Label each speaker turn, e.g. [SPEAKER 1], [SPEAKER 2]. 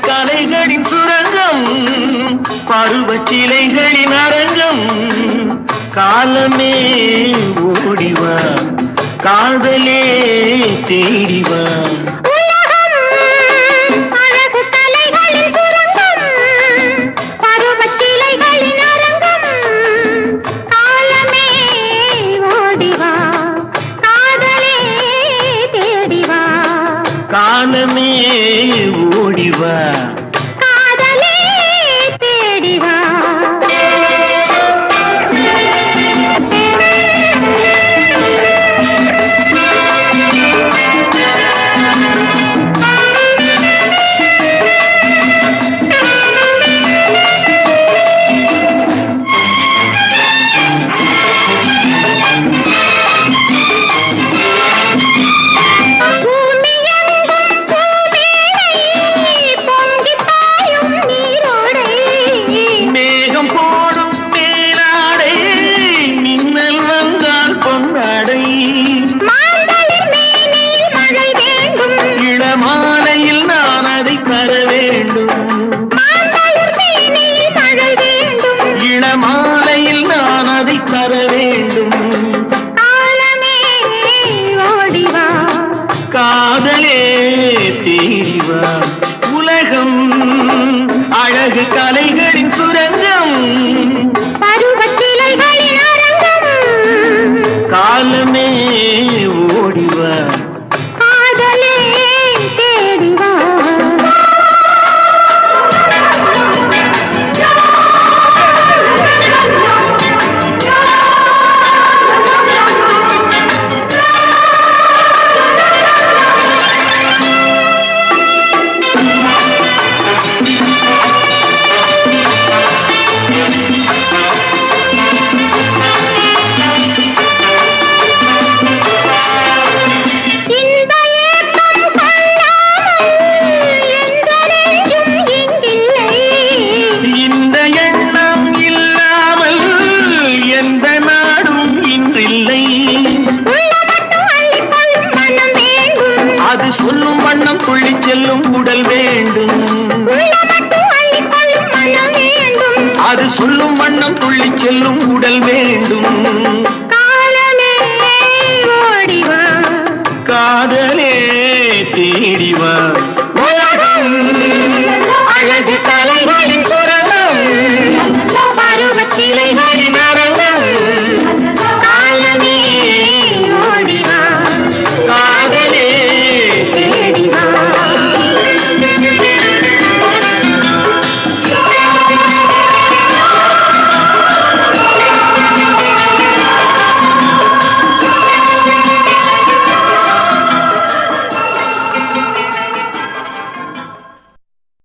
[SPEAKER 1] கலைகளின் சுரங்கம் பருவச்சிலைகளின் அரங்கம். காலமே ஓடிவா காதலே தேடிவா.
[SPEAKER 2] காலமே
[SPEAKER 1] You
[SPEAKER 2] were. தீரிவா உலகம் அழகு கலைகளின் சுரங்கம். அள்ளி செல்லும் உடல் வேண்டும். அது சொல்லும் வண்ணம் துள்ளி செல்லும் உடல் வேண்டும்.